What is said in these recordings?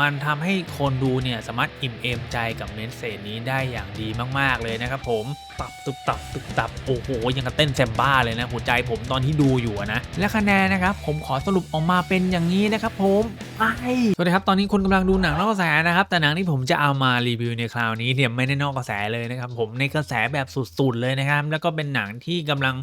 มันทำให้คนดูเนี่ยสามารถอิ่มเอมใจกับเมสเซจนี้ได้อย่างดีมากๆเลยนะครับผมตับตุบตับตุบตับโอ้โหยังกับเต้นแซมบ้าเลยนะหัวใจผมตอนที่ดูอยู่นะ และคะแนนนะครับผมขอสรุปออกมาเป็นอย่างนี้นะครับผมไปสวัสดีครับตอนนี้คุณกำลังดูหนังนอกกระแสนะครับแต่หนังที่ผมจะเอามารีวิวในคราวนี้เนี่ยไม่ได้นอกกระแสเลยนะครับผมในกระแสแบบสุดๆเลยนะครับแล้วก็เป็นหนังที่กำลัง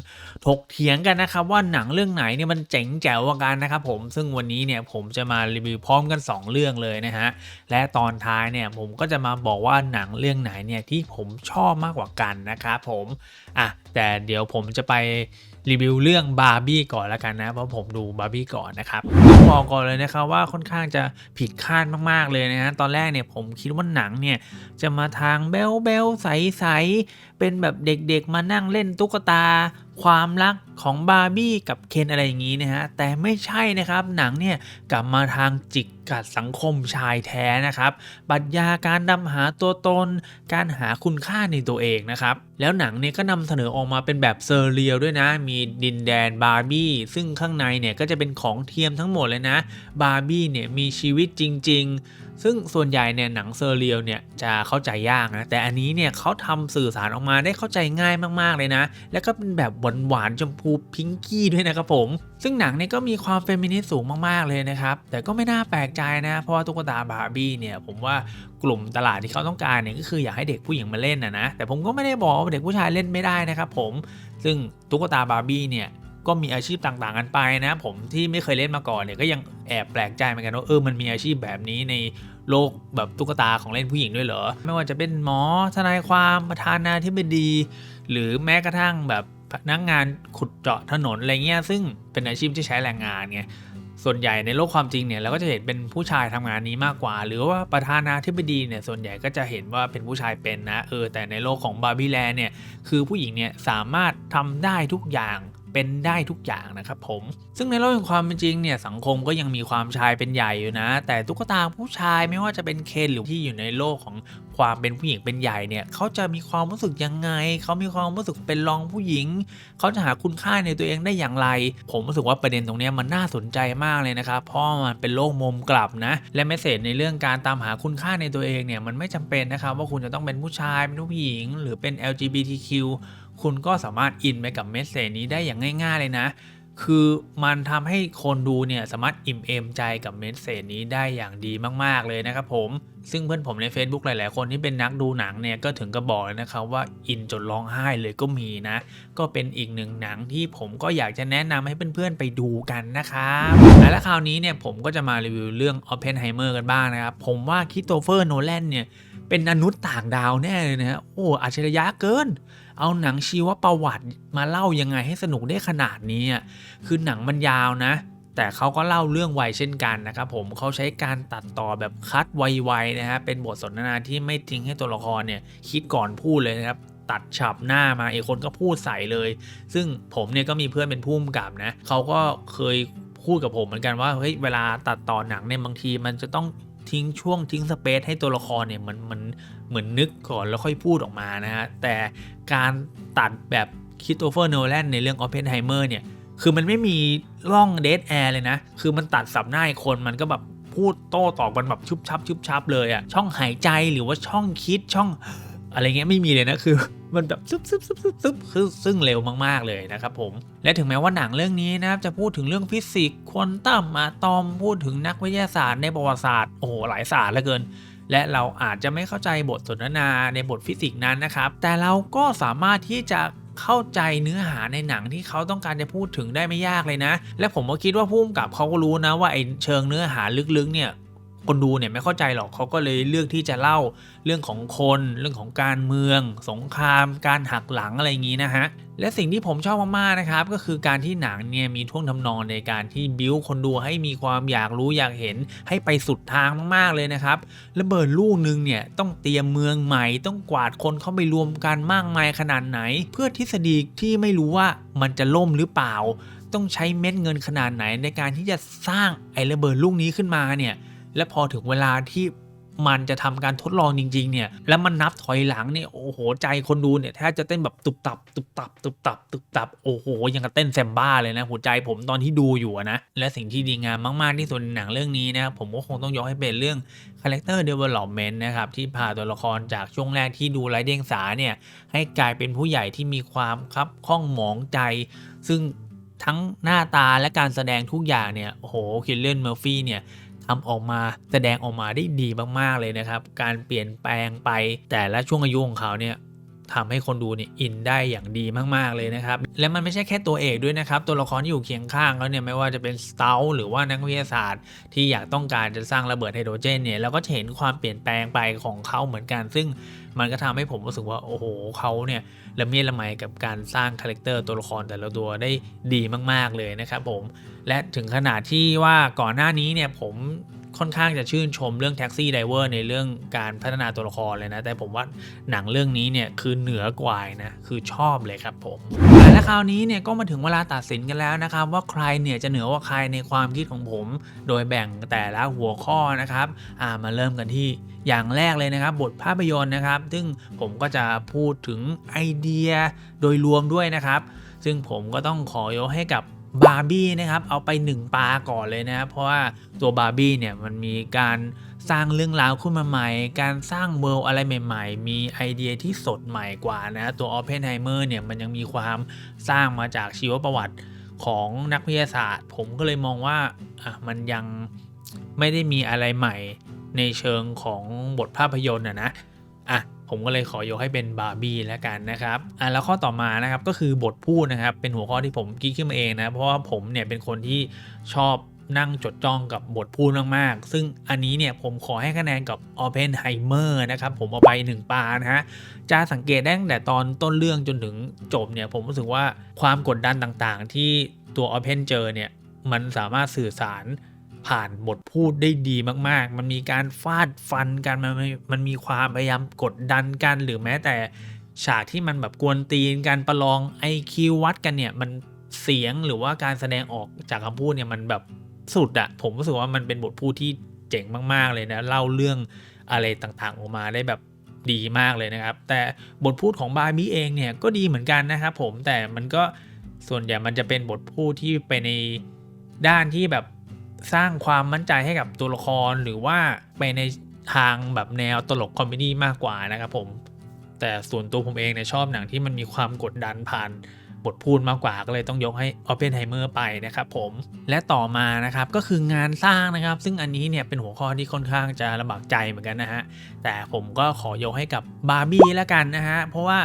ถกเถียงกันนะครับว่าหนังเรื่องไหนเนี่ยมันเจ๋งแจ๋วกว่ากันนะครับผมซึ่งวันนี้เนี่ยผมจะมารีวิวพร้อมกัน 2 เรื่องเลยนะฮะ และตอนท้ายเนี่ยผมก็จะมาบอกว่าหนังเรื่องไหนเนี่ยที่ผมชอบมากกว่ากันนะครับผม อะแต่เดี๋ยวผมจะไป รีวิวเรื่องบาร์บี้ก่อนแล้วกันนะ เพราะผมดูบาร์บี้ก่อนนะครับต้องบอกก่อนเลยนะครับว่าค่อนข้างจะผิดคาดมากๆเลยนะฮะตอนแรกเนี่ยผมคิดว่าหนังเนี่ยจะมาทางเบลเบลใสๆเป็นแบบเด็กๆมานั่งเล่นตุ๊กตา ความรักของบาร์บี้กับเคนอะไรอย่างนี้นะฮะแต่ไม่ใช่นะครับหนังเนี่ยกลับมาทางจิกกัดสังคมชายแท้นะครับปรัชญาการดำหาตัวตน การหาคุณค่าในตัวเองนะครับ แล้วหนังเนี่ยก็นำเสนอออกมาเป็นแบบเซอร์เรียลด้วยนะ มีดินแดนบาร์บี้ซึ่งข้างในเนี่ยก็จะเป็นของเทียมทั้งหมดเลยนะบาร์บี้เนี่ยมีชีวิตจริง ๆ ซึ่งส่วนใหญ่เนี่ยหนังเซอร์เรียลเนี่ยจะเข้าใจยากนะ แต่อันนี้เนี่ยเขาทำสื่อสารออกมาได้เข้าใจง่ายมากๆเลยนะ แล้วก็เป็นแบบหวานๆชมพูพิงกี้ด้วยนะครับผม ซึ่งหนังเนี่ยก็มีความเฟมินิสต์สูงมากๆเลยนะครับ แต่ก็ไม่น่าแปลกใจนะ เพราะว่าตุ๊กตาบาร์บี้เนี่ยผมว่ากลุ่มตลาดที่เขาต้องการเนี่ยก็คืออยากให้เด็กผู้หญิงมาเล่นนะนะ แต่ผมก็ไม่ได้บอกว่าเด็กผู้ชายเล่นไม่ได้นะครับผม ซึ่งตุ๊กตาบาร์บี้เนี่ย ก็มีอาชีพต่างๆกันไปนะ ผมที่ไม่เคยเล่นมาก่อนเนี่ยก็ยังแอบแปลกใจเหมือนกันว่าเออมันมีอาชีพแบบนี้ในโลกแบบตุ๊กตาของเล่นผู้หญิงด้วยเหรอ ไม่ว่าจะเป็นหมอทนายความประธานาธิบดี หรือแม้กระทั่งแบบพนักงานขุดเจาะถนนอะไรเงี้ยซึ่งเป็นอาชีพที่ใช้แรงงานไงส่วนใหญ่ในโลกความจริงเนี่ยเราก็จะเห็นเป็นผู้ชายทำงานนี้มากกว่า หรือว่าประธานาธิบดีเนี่ยส่วนใหญ่ก็จะเห็นว่าเป็นผู้ชายเป็นนะเออแต่ในโลกของบาร์บี้แลนเนี่ยคือผู้หญิงเนี่ยสามารถทำได้ทุกอย่าง เป็นได้ทุกอย่างนะครับผม ซึ่งในโลกแห่งความเป็นจริงเนี่ยสังคมก็ยังมีความชายเป็นใหญ่อยู่นะ แต่ตุ๊กตาผู้ชายไม่ว่าจะเป็นเคนหรือที่อยู่ในโลกของความเป็นผู้หญิงเป็นใหญ่เนี่ยเขาจะมีความรู้สึกยังไง เขามีความรู้สึกเป็นรองผู้หญิง เขาจะหาคุณค่าในตัวเองได้อย่างไร ผมรู้สึกว่าประเด็นตรงนี้มันน่าสนใจมากเลยนะครับเพราะมันเป็นโลกมุมกลับนะ และเมสเซจในเรื่องการตามหาคุณค่าในตัวเองเนี่ยมันไม่จำเป็นนะครับว่าคุณจะต้องเป็นผู้ชายเป็นผู้หญิง หรือเป็น LGBTQ คุณก็สามารถอินไปกับเมสเซจนี้ได้อย่างง่ายๆเลยนะ คือมันทำให้คนดูเนี่ยสามารถอิ่มเอมใจกับเมสเซจนี้ได้อย่างดีมากๆเลยนะครับผม ซึ่งเพื่อนผมใน Facebook หลายๆ คนที่เป็นนักดูหนังเนี่ยก็ถึงกับบอกเลยนะครับว่าอินจนร้องไห้เลยก็มีนะ ก็เป็นอีกหนึ่งหนังที่ผมก็อยากจะแนะนำให้เพื่อนๆไปดูกันนะครับและคราวนี้เนี่ยผมก็จะมารีวิวเรื่อง Oppenheimer กันบ้างนะครับ ผมว่าคิโตเฟอร์โนแลนเนี่ย เป็นอนุษย์ต่างดาวแน่เลยนะฮะโอ้อัจฉริยะเกิน เอาหนังชีวประวัติมาเล่ายังไงให้สนุกได้ขนาดนี้อะคือหนังมันยาวนะ แต่เขาก็เล่าเรื่องไวเช่นกันนะครับผมเขาใช้การตัดต่อแบบคัดไวๆนะฮะเป็นบทสนทนาที่ไม่ทิ้งให้ตัวละครเนี่ยคิดก่อนพูดเลยนะครับตัดฉับหน้ามาไอคนก็พูดใส่เลย ซึ่งผมเนี่ยก็มีเพื่อนเป็นผู้กำกับนะเขาก็เคยพูดกับผมเหมือนกันว่าเฮ้ยเวลาตัดต่อหนังเนี่ยบางทีมันจะต้อง ทิ้งช่วงทิ้งสเปซให้ตัวละครเนี่ยมันมันเหมือนนึกก่อนแล้วค่อยพูดออกมานะฮะแต่การตัดแบบคิโตเฟอร์โนแลนในเรื่อง Oppenheimer เนี่ยคือมันไม่มีร่องเด a แอร์เลยนะ คือมันตัดสับหน้าคนมันก็แบบพูดโต้ตอบกันแบบชุบชับชุบชับเลยอะช่องหายใจหรือว่าช่องคิดช่องอะไรเงี้ยไม่มีเลยนะคือ มันแบบซึบซึบซึบซึบซึบคือซึ่งเร็วมากๆเลยนะครับผม และถึงแม้ว่าหนังเรื่องนี้นะครับจะพูดถึงเรื่องฟิสิกส์ควอนตัมอะตอมพูดถึงนักวิทยาศาสตร์ในประวัติศาสตร์โอ้โหหลายศาสตร์เหลือเกิน และเราอาจจะไม่เข้าใจบทสนทนาในบทฟิสิกส์นั้นนะครับ แต่เราก็สามารถที่จะเข้าใจเนื้อหาในหนังที่เขาต้องการจะพูดถึงได้ไม่ยากเลยนะ และผมก็คิดว่าพุ่มกับเขาก็รู้นะว่าไอเชิงเนื้อหาลึกๆเนี่ย คนดูเนี่ยไม่เข้าใจหรอกเขาก็เลยเลือกที่จะเล่าเรื่องของคน เรื่องของการเมือง สงคราม การหักหลังอะไรอย่างนี้นะฮะและสิ่งที่ผมชอบมากๆนะครับก็คือการที่หนังเนี่ยมีท่วงทำนองในการที่บิ้วคนดูให้มีความอยากรู้อยากเห็นให้ไปสุดทางมากๆเลยนะครับระเบิดลูกนึงเนี่ยต้องเตรียมเมืองใหม่ ต้องกวาดคนเข้าไปรวมกันมากมายขนาดไหน เพื่อทฤษฎีที่ไม่รู้ว่ามันจะล่มหรือเปล่า ต้องใช้เม็ดเงินขนาดไหนในการที่จะสร้างไอ้ระเบิดลูกนี้ขึ้นมาเนี่ย และพอถึงเวลาที่มันจะทำการทดลองจริง ๆ เนี่ย แล้วมันนับถอยหลังเนี่ยโอ้โห ใจคนดูเนี่ยแทบจะเต้นแบบตุบตับ ตุบตับ ตุบตับ ตุบตับ โอ้โห ยังกับเต้นแซมบ้าเลยนะ หัวใจผมตอนที่ดูอยู่นะ และสิ่งที่ดีงามมาก ๆ ที่สุดในหนังเรื่องนี้นะ ผมก็คงต้องยกให้เป็นเรื่อง Character Development นะครับ ที่พาตัวละครจากช่วงแรกที่ดูไร้เดียงสาเนี่ย ให้กลายเป็นผู้ใหญ่ที่มีความคับข้องหมองใจ ซึ่งทั้งหน้าตาและการแสดงทุกอย่างเนี่ย โอ้โห คิลเลนเมอร์ฟี่เนี่ย ทำออกมา แสดงออกมาได้ดีมากๆเลยนะครับ การเปลี่ยนแปลงไปแต่ละช่วงอายุของเขาเนี่ย ทำให้คนดูเนี่ยอินได้อย่างดีมากๆเลยนะครับ และมันไม่ใช่แค่ตัวเอกด้วยนะครับ ตัวละครที่อยู่เคียงข้างเขาเนี่ยไม่ว่าจะเป็นสเตลหรือว่านักวิทยาศาสตร์ ที่อยากต้องการจะสร้างระเบิดไฮโดรเจนเนี่ยเราก็จะเห็นความเปลี่ยนแปลงไปของเขาเหมือนกัน ซึ่งมันก็ทำให้ผมรู้สึกว่าโอ้โหเขาเนี่ยละเมียดละไมกับการสร้างคาแรคเตอร์ตัวละครแต่ละตัวได้ดีมาก ๆเลยนะครับผมและถึงขนาดที่ว่าก่อนหน้านี้เนี่ยผม ค่อนข้างจะชื่นชมเรื่องแท็กซี่ไดเวอร์ในเรื่องการพัฒนาตัวละครเลยนะ แต่ผมว่าหนังเรื่องนี้เนี่ยคือเหนือกว่านะ คือชอบเลยครับผม และคราวนี้เนี่ยก็มาถึงเวลาตัดสินกันแล้วนะครับ ว่าใครเนี่ยจะเหนือกว่าใครในความคิดของผม โดยแบ่งแต่ละหัวข้อนะครับอ่ามาเริ่มกันที่อย่างแรกเลยนะครับ บทภาพยนตร์นะครับ ซึ่งผมก็จะพูดถึงไอเดียโดยรวมด้วยนะครับ ซึ่งผมก็ต้องขอยกให้กับ บาร์บี้นะครับเอาไป 1ปลาก่อนเลยนะครับเพราะว่าตัวบาร์บี้เนี่ยมันมีการสร้างเรื่องราวขึ้นมาใหม่ การสร้างเวิลด์อะไรใหม่ ๆ มีไอเดียที่สดใหม่กว่านะตัวออเพนไฮเมอร์เนี่ยมันยังมีความสร้างมาจากชีวประวัติของนักวิทยาศาสตร์ ผมก็เลยมองว่าอะมันยังไม่ได้มีอะไรใหม่ในเชิงของบทภาพยนตร์อะนะอะ ผมก็เลยขอยกให้เป็นบาร์บี้แล้วกันนะครับอะแล้วข้อต่อมานะครับก็คือบทพูดนะครับเป็นหัวข้อที่ผมคิดขึ้นมาเองนะเพราะว่าผมเนี่ยเป็นคนที่ชอบนั่งจดจ้องกับบทพูดมาก ๆ ซึ่งอันนี้เนี่ยผมขอให้คะแนนกับ o p p e n h e i m e r นะครับ ผมเอาไป 1 ปานะฮะ จะสังเกตได้ตั้งแต่ตอนต้นเรื่องจนถึงจบเนี่ย ผมรู้สึกว่าความกดดันต่างๆ ที่ตัว o p e n เจอเนี่ย มันสามารถสื่อสาร ผ่านบทพูดได้ดีมาก ๆ มันมีการฟาดฟันกันมันมีมันมีความพยายามกดดันกันหรือแม้แต่ฉากที่มันแบบกวนตีนการประลอง IQ วัดกันเนี่ยมันเสียงหรือว่าการแสดงออกจากคำพูดเนี่ยมันแบบสุดอะผมรู้สึกว่ามันเป็นบทพูดที่เจ๋งมาก ๆ เลยนะเล่าเรื่องอะไรต่างๆ ออกมาได้แบบดีมากเลยนะครับ แต่บทพูดของบาร์บี้เองเนี่ยก็ดีเหมือนกันนะครับผมแต่มันก็ส่วนใหญ่มันจะเป็นบทพูดที่ไปในด้านที่แบบ สร้างความมั่นใจให้กับตัวละครหรือว่าไปในทางแบบแนวตลกคอมเมดี้มากกว่านะครับผม แต่ส่วนตัวผมเองเนี่ยชอบหนังที่มันมีความกดดันผ่านบทพูดมากกว่าก็เลยต้องยกให้ o p p e n h e i m e r ไปนะครับผม และต่อมานะครับก็คืองานสร้างนะครับ ซึ่งอันนี้เนี่ยเป็นหัวข้อที่ค่อนข้างจะลำบากใจเหมือนกันนะฮะ แต่ผมก็ขอยกให้กับบาร์บี้แล้วกันนะฮะ เพราะว่า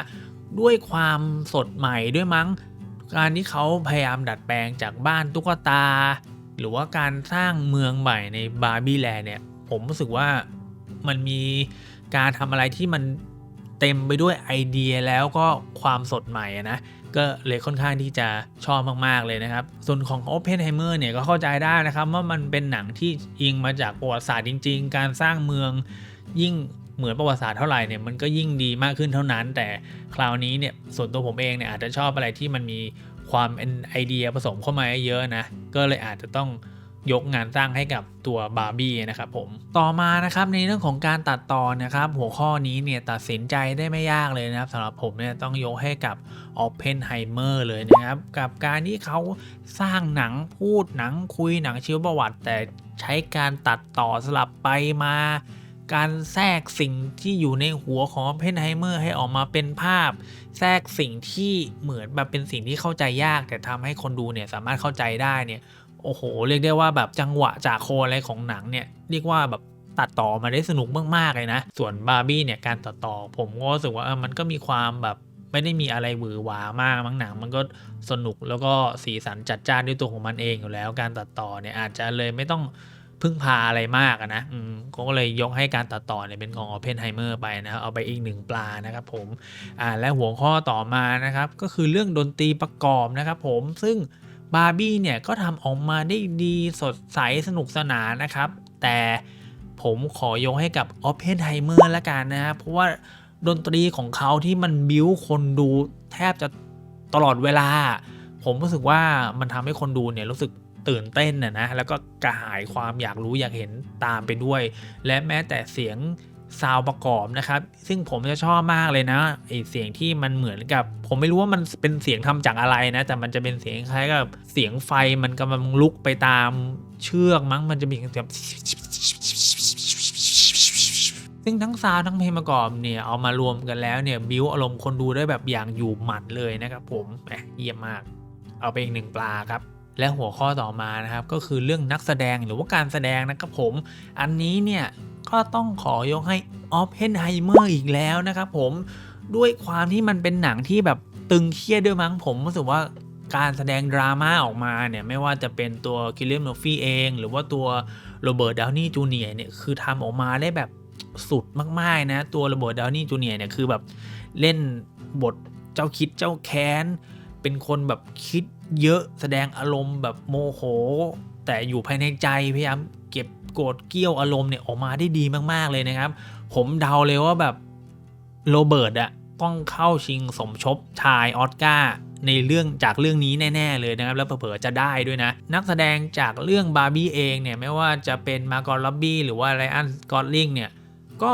ด้วยความสดใหม่ด้วยมั้ง การที่เขาพยายามดัดแปลงจากบ้านตุ๊กตา หรือว่าการสร้างเมืองใหม่ในบาร์บี้แลนด์เนี่ย ผมรู้สึกว่ามันมีการทำอะไรที่มันเต็มไปด้วยไอเดียแล้วก็ความสดใหม่นะก็เลยค่อนข้างที่จะชอบมาก ๆ เลยนะครับ ส่วนของ o p e n h e i m e r เนี่ยก็เข้าใจได้นะครับ ว่ามันเป็นหนังที่อิงมาจากประวัติศาสตร์จริง ๆ การสร้างเมืองยิ่งเหมือนประวัติศาสตร์เท่าไหร่เนี่ยมันก็ยิ่งดีมากขึ้นเท่านั้น แต่คราวนี้เนี่ยส่วนตัวผมเองเนี่ยอาจจะชอบอะไรที่มันมี ความเป็นไอเดียผสมเข้ามาเยอะนะ ก็เลยอาจจะต้องยกงานสร้างให้กับตัวบาร์บี้นะครับผมต่อมานะครับในเรื่องของการตัดต่อนะครับ หัวข้อนี้เนี่ยตัดสินใจได้ไม่ยากเลยนะครับสำหรับผมเนี่ยต้องยกให้กับ Oppenheimer เลยนะครับ กับการที่เขาสร้างหนังพูดหนังคุยหนังชีวประวัติ แต่ใช้การตัดต่อสลับไปมา การแทรกสิ่งที่อยู่ในหัวของเพนไฮเมอร์ให้ออกมาเป็นภาพ แทรกสิ่งที่เหมือนแบบเป็นสิ่งที่เข้าใจยาก แต่ทำให้คนดูเนี่ยสามารถเข้าใจได้เนี่ยโอ้โห เรียกได้ว่าแบบจังหวะจากโคอะไรของหนังเนี่ยเรียกว่าแบบตัดต่อมาได้สนุกมากๆเลยนะ ส่วนบาร์บี้เนี่ยการตัดต่อ ผมก็รู้สึกว่ามันก็มีความแบบไม่ได้มีอะไรหวือหวามากมั้งหนังมันก็สนุกแล้วก็สีสันจัดจ้านด้วยตัวของมันเองอยู่แล้ว การตัดต่อเนี่ยอาจจะเลยไม่ต้อง พึ่งพาอะไรมากนะอืมก็เลยยกให้การตัดต่อเนี่ยเป็นของ Oppenheimer ไปนะเอาไปอีกหนึ่งปลานะครับผมอ่าและหัวข้อต่อมานะครับ ก็คือเรื่องดนตรีประกอบนะครับผมซึ่งบาร์บี้เนี่ยก็ทำออกมาได้ดีสดใสสนุกสนานนะครับ แต่ผมขอยกให้กับ Oppenheimer ละกันนะครับเพราะว่าดนตรีของเขาที่มันบิ้วคนดูแทบจะตลอดเวลา ผมรู้สึกว่ามันทำให้คนดูเนี่ยรู้สึก ตื่นเต้นนะนะแล้วก็กระหายความอยากรู้อยากเห็นตามไปด้วย และแม้แต่เสียงซาวประกอบนะครับ ซึ่งผมจะชอบมากเลยนะไอเสียงที่มันเหมือนกับ ผมไม่รู้ว่ามันเป็นเสียงทำจากอะไรนะ แต่มันจะเป็นเสียงคล้ายกับเสียงไฟมันกำลังลุกไปตามเชือกมั้งมันจะมีเสียงซึ่งทั้งซาวทั้งเพลงประกอบเนี่ยเอามารวมกันแล้วเนี่ยบิวอารมณ์คนดูได้แบบอย่างอยู่หมัดเลยนะครับผมแหมเยี่ยมมาก เอาไปอีกหนึ่งปลาครับ และหัวข้อต่อมานะครับก็คือเรื่องนักแสดงหรือว่าการแสดงนะครับผม อันนี้เนี่ยก็ต้องขอยกให้ออฟเฮนไฮเมอร์อีกแล้วนะครับผมด้วยความที่มันเป็นหนังที่แบบตึงเครียดด้วยมั้งผมรู้สึกว่าการแสดงดราม่าออกมาเนี่ยไม่ว่าจะเป็นตัวคิลเลนโนฟี่เอง หรือว่าตัวโรเบิร์ตดาวนี่จูเนียร์เนี่ยคือทำออกมาได้แบบสุดมากๆนะ ตัวโรเบิร์ตดาวนี่จูเนียร์เนี่ยคือแบบเล่นบทเจ้าคิดเจ้าแค้น เป็นคนแบบคิด เยอะแสดงอารมณ์แบบโมโห แต่อยู่ภายในใจพยายามเก็บโกรธเกี้ยวอารมณ์เนี่ยออกมาได้ดีมากๆเลยนะครับ ผมเดาเลยว่าแบบโรเบิร์ตอะต้องเข้าชิงสมชบชายออสการ์ในเรื่องจากเรื่องนี้แน่ ๆ เลยนะครับ แล้วเผลอจะได้ด้วยนะ นักแสดงจากเรื่องบาร์บี้เองเนี่ย ไม่ว่าจะเป็นมาร์กอร์ล็อบบี้หรือว่าไรอันสกอตลิงเนี่ย ก็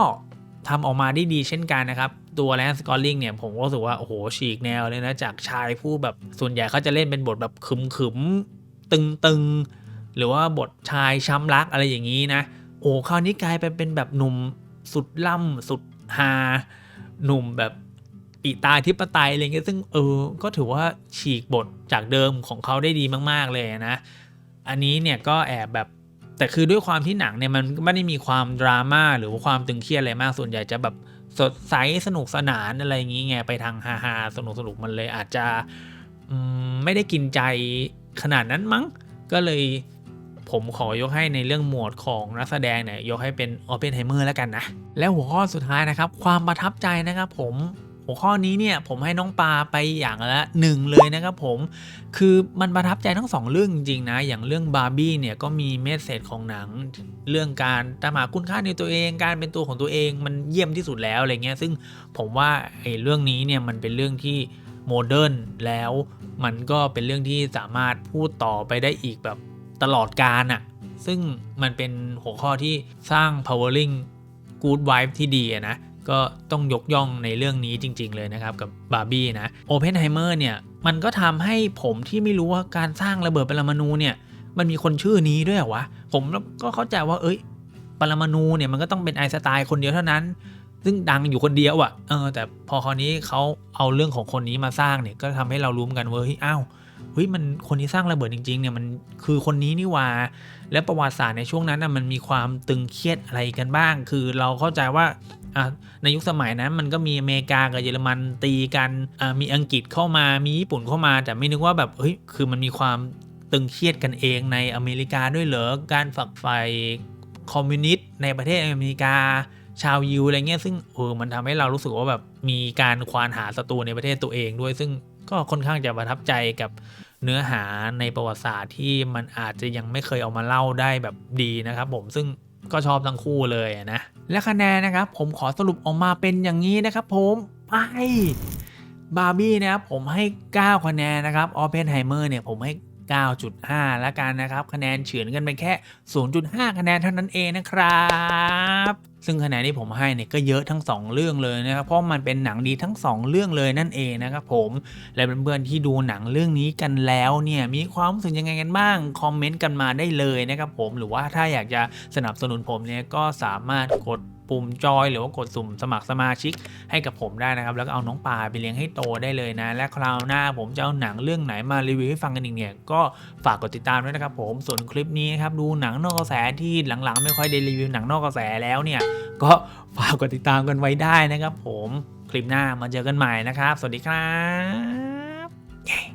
ทำออกมาได้ดีเช่นกันนะครับ ตัวแลนสกอตลิงเนี่ย ผมก็รู้สึกว่า โอ้โห ฉีกแนวเลยนะ จากชายผู้แบบส่วนใหญ่เขาจะเล่นเป็นบทแบบขึมขึมๆตึงๆหรือว่าบทชายช้ำรักอะไรอย่างนี้นะ โอ้คราวนี้กลายไปเป็นแบบหนุ่มสุดล่ำสุดฮาหนุ่มแบบปีตาธิปไตยอะไรเงี้ยซึ่งเออ ก็ถือว่าฉีกบทจากเดิมของเขาได้ดีมาก ๆ เลยนะ อันนี้เนี่ยก็แอบแบบ แต่คือด้วยความที่หนังเนี่ยมันไม่ได้มีความดราม่าหรือว่าความตึงเครียดอะไรมากส่วนใหญ่จะแบบสดใสสนุกสนานอะไรอย่างงี้ไงไปทางฮาฮาสนุกสนุกมันเลยอาจจะไม่ได้กินใจขนาดนั้นมั้ง ก็เลยผมขอยกให้ในเรื่องหมวดของนักแสดงเนี่ยยกให้เป็นออเ n นไฮเมอร์แล้วกันนะ แล้วหัวข้อสุดท้ายนะครับ ความประทับใจนะครับผม หัวข้อนี้เนี่ยผมให้น้องปลาไปอย่างละหนึ่งเลยนะครับผมคือมันประทับใจทั้งสองเรื่องจริงๆนะอย่างเรื่องบาร์บี้เนี่ยก็มีเมสเซจของหนังเรื่องการตามหาคุณค่าในตัวเอง การเป็นตัวของตัวเองมันเยี่ยมที่สุดแล้วอะไรเงี้ยซึ่งผมว่าไอ้เรื่องนี้เนี่ยมันเป็นเรื่องที่โมเดิร์นแล้วมันก็เป็นเรื่องที่สามารถพูดต่อไปได้อีกแบบตลอดการอะซึ่งมันเป็นหัวข้อที่สร้าง powering good vibe ที่ดีอะนะ ก็ต้องยกย่องในเรื่องนี้จริง ๆ เลยนะครับกับบาร์บี้นะโอเพนไฮเมอร์เนี่ยมันก็ทำให้ผมที่ไม่รู้ว่าการสร้างระเบิดปรมาณูเนี่ยมันมีคนชื่อนี้ด้วยเหรอวะผมก็เข้าใจว่าเอ้ยปรมาณูเนี่ยมันก็ต้องเป็นไอสไตล์คนเดียวเท่านั้น ซึ่งดังอยู่คนเดียวอะ่ะเออแต่พอคราวนี้เขาเอาเรื่องของคนนี้มาสร้างเนี่ยก็ทำให้เรารู้มือนกันว่าเฮ้ยอ้าวเฮ้ยมันคนที่สร้างระเบิดจริงๆเนี่ยมันคือคนนี้นี่ว่าและประวัติศาสตร์ในช่วงนั้นน่ะมันมีความตึงเครียดอะไรกันบ้าง คือเราเข้าใจว่า อะในยุคสมัยนั้นมันก็มีอเมริกากับเยอรมันตีกันอะมีอังกฤษเข้ามามีญี่ปุ่นเข้ามา แต่ไม่นึกว่าแบบเฮ้ยคือมันมีความตึงเครียดกันเองในอเมริกาด้วยเหรอการฝักใฝ่คอมมิวนิสต์ในประเทศอเมริกาชาวยิวอะไรเงี้ยซึ่งเออมันทำให้เรารู้สึกว่าแบบมีการควานหาศัตรูในประเทศตัวเองด้วย ซึ่งก็ค่อนข้างจะประทับใจกับเนื้อหาในประวัติศาสตร์ที่มันอาจจะยังไม่เคยเอามาเล่าได้แบบดีนะครับผมซึ่ง ก็ชอบทั้งคู่เลยนะ และคะแนนนะครับผมขอสรุปออกมาเป็นอย่างนี้นะครับผมไปบาร์บี้นะครับผมให้ 9 คะแนนนะครับออเพนไฮเมอร์เนี่ยผมให้ 9.5 แล้วกันนะครับ คะแนนเฉือนกันไปแค่ 0.5 คะแนนเท่านั้นเองนะครับซึ่งคะแนนที่ผมให้เนี่ยก็เยอะทั้ง 2 เรื่องเลยนะครับเพราะมันเป็นหนังดีทั้ง 2 เรื่องเลยนั่นเองนะครับผมและเพื่อนๆที่ดูหนังเรื่องนี้กันแล้วเนี่ยมีความรู้สึกยังไงกันบ้างคอมเมนต์กันมาได้เลยนะครับผมหรือว่าถ้าอยากจะสนับสนุนผมเนี่ยก็สามารถกด ปุ่มจอยหรือว่ากดสุ่มสมัครสมาชิกให้กับผมได้นะครับ แล้วก็เอาน้องปลาไปเลี้ยงให้โตได้เลยนะ และคราวหน้าผมจะเอาหนังเรื่องไหนมารีวิวให้ฟังกันอีกเนี่ยก็ฝากกดติดตามด้วยนะครับผมส่วนคลิปนี้ครับดูหนังนอกกระแสที่หลังๆ ไม่ค่อยได้รีวิวหนังนอกกระแสแล้วเนี่ยก็ฝากกดติดตามกันไว้ได้นะครับ ผมคลิปหน้ามาเจอกันใหม่นะครับ สวัสดีครับ